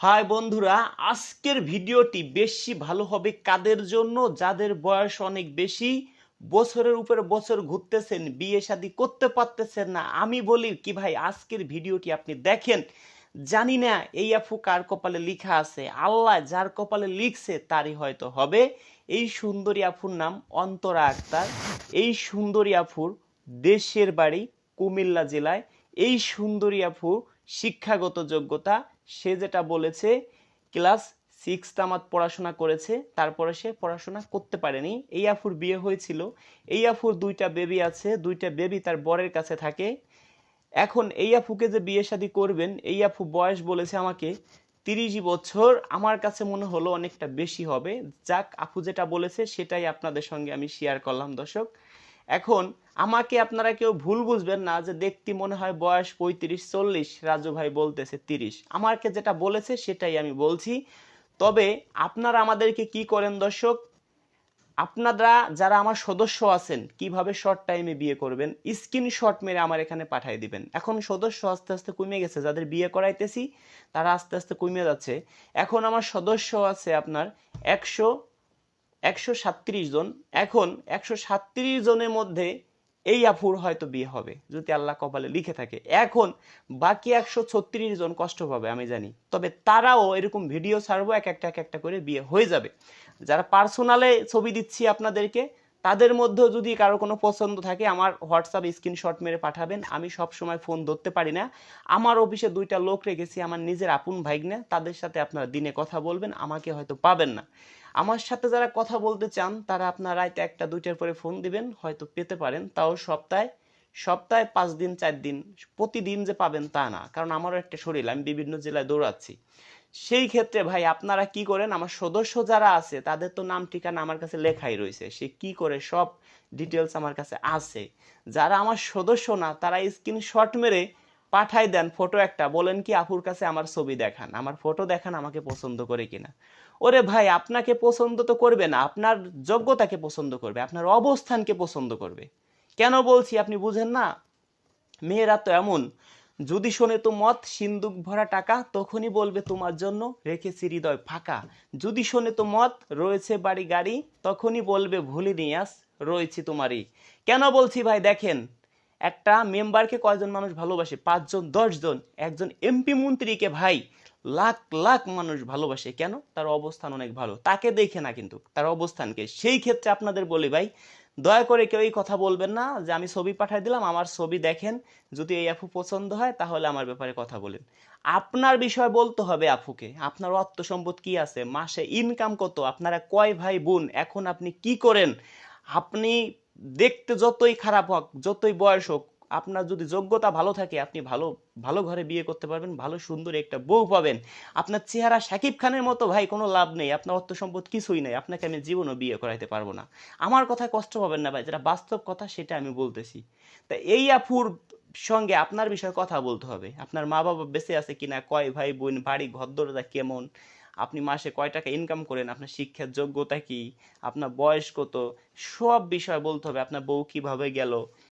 High বন্ধুরা, আজকের ভিডিওটি বেশি ভালো হবে কাদের জন্য? যাদের বয়স অনেক বেশি, বছরের উপরে বছর ঘুরতেছেন, বিয়ে শাদী করতে পারতেছেন না, আমি বলি কি ভাই, আজকের ভিডিওটি আপনি দেখেন। জানি না, এই আফু কার কপালে লিখা আছে, আল্লাহ যার কপালে লিখছে তারই হয়তো হবে। এই সুন্দরী আফুর নাম অন্তরা আক্তার, এই সুন্দরী আফুর দেশের বাড়ি কুমিল্লা জেলায়, এই সুন্দরী আপু শিক্ষাগত যোগ্যতা সে যেটা বলেছে, ক্লাস সিক্স তামাত পড়াশোনা করেছে, তারপরে সে পড়াশোনা করতে পারেনি। এই আফুর বিয়ে হয়েছিল। এই আফুর দুইটা বেবি আছে, দুইটা বেবি তার বরের কাছে থাকে। এখন এই আফুকে যে বিয়ে শাদী করবেন, এই আফু বয়স বলেছে আমাকে তিরিশ বছর। আমার কাছে মনে হলো অনেকটা বেশি হবে। যাক আপু যেটা বলেছে, সেটাই আপনাদের সঙ্গে আমি শেয়ার করলাম, দর্শক। এখন আমাকে আপনারা কেউ ভুল বুঝবেন না যে দেখতে মনে হয় বয়স পঁয়ত্রিশ, চল্লিশ, রাজু ভাই বলতেছে তিরিশ। আমাকে যেটা বলেছে সেটাই আমি বলছি। তবে আপনারা আমাদেরকে কি করেন দর্শক? আপনারা যারা আমার সদস্য আছেন, কীভাবে শর্ট টাইমে বিয়ে করবেন স্ক্রিনশট মেরে আমার এখানে পাঠিয়ে দিবেন। এখন সদস্য আস্তে আস্তে কমে গেছে, যাদের বিয়ে করাইতেছি, তারা আস্তে আস্তে কমে যাচ্ছে। এখন আমার সদস্য আছে আপনার একশো একশো সাতত্রিশ জন। এখন একশো সাতত্রিশ জনের মধ্যে এই আফুর হয়তো বিয়ে হবে, যদি আল্লাহ কপালে লিখে থাকে। এখন বাকি একশো ছত্রিশ জন কষ্ট পাবে, আমি জানি। তবে তারাও এরকম ভিডিও ছাড়বো, এক একটা এক একটা করে বিয়ে হয়ে যাবে। যারা পার্সোনালে ছবি দিচ্ছি আপনাদেরকে তাদের মধ্যে যদি কারও কোনো পছন্দ থাকে, আমার হোয়াটসঅ্যাপ স্ক্রিনশট মেরে পাঠাবেন। আমি সব সময় ফোন ধরতে পারি না। আমার অফিসে দুইটা লোক রেখেছি, আমার নিজের আপন ভাইগনা। তাদের সাথে আপনারা দিনে কথা বলবেন, আমাকে হয়তো পাবেন না। আমার সাথে যারা কথা বলতে চান, তারা আপনার রাইতে একটা, দুইটার পরে ফোন দিবেন, হয়তো পেতে পারেন। তাও সপ্তাহে সপ্তাহে পাঁচ দিন, চার দিন, প্রতিদিন যে পাবেন তা না। কারণ আমারও একটা শরীর, আমি বিভিন্ন জেলায় দৌড়াচ্ছি। সেই ক্ষেত্রে ভাই, আপনারা কি করেন? আমার সদস্য যারা আছে, তাদের তো নাম, ঠিকানা আমার কাছে লেখাই রয়েছে। সে কি করে? সব ডিটেলস আমার কাছে আছে। যারা আমার সদস্য না, তারা স্ক্রিনশট মেরে পাঠাই দেন ফটো একটা। বলেন কি, আপুর কাছে আমার ছবি দেখান। আমার ফটো দেখান আমাকে পছন্দ করে কিনা। ওরে ভাই, আপনাকে পছন্দ তো করবে না। আপনার যোগ্যতাকে পছন্দ করবে। আপনার অবস্থানকে পছন্দ করবে। কেন বলছি আপনি বুঝেন না? মেয়েরা তো এমন। যদি শোনে তো মত সিন্দুক ভরা টাকা, তখনই বলবে তোমার জন্য রেখেছি হৃদয় ফাঁকা। যদি শোনে তো মত রয়েছে বাড়ি গাড়ি, তখনই বলবে ভুলিনি আস রয়েছি তোমারই। কেন বলছি ভাই, দেখেন, একটা মেম্বারকে কয়জন মানুষ ভালোবাসে? পাঁচজন, দশজন, একজন এমপি মন্ত্রীকে ভাই, লাখ লাখ মানুষ ভালোবাসে। কেন? তার অবস্থান অনেক ভালো। তাকে দেখে না কিন্তু, তার অবস্থানকে। সেই ক্ষেত্রে আপনাদের বলি ভাই দয়া করে কেউ এই কথা বলবেন না যে আমি ছবি পাঠিয়ে দিলাম, আমার ছবি দেখেন, যদি এই আপু পছন্দ হয় তাহলে আমার ব্যাপারে কথা বলেন। আপনার বিষয় বলতে হবে আপুকে, আপনার অর্থ সম্পদ কি আছে, মাসে ইনকাম কত, আপনারা কয় ভাই বোন, এখন আপনি কি করেন? আপনি দেখতে যতই খারাপ হোক, যতই বয়স হোক আপনার যদি যোগ্যতা ভালো থাকে, আপনি ভালো ভালো ঘরে বিয়ে করতে পারবেন, ভালো সুন্দর একটা বউ পাবেন। আপনার চেহারা শাকিব খানের মতো ভাই, কোনো লাভ নেই। আপনার অর্থ সম্পদ কিছুই নেই। আপনাকে আমি জীবনও বিয়ে করাইতে পারব না। আমার কথায় কষ্ট পাবেন না ভাই, যেটা বাস্তব কথা সেটা আমি বলতেছি। তা এই আফুর সঙ্গে আপনার বিষয়ে কথা বলতে হবে। আপনার মা বাবা বেঁচে আছে কিনা, কয় ভাই বোন, বাড়ি ঘরদরজা কেমন, আপনি মাসে কয় টাকা ইনকাম করেন, আপনার শিক্ষার যোগ্যতা কি, আপনার বয়স কত, সব বিষয় বলতে হবে। আপনার বউ কীভাবে গেল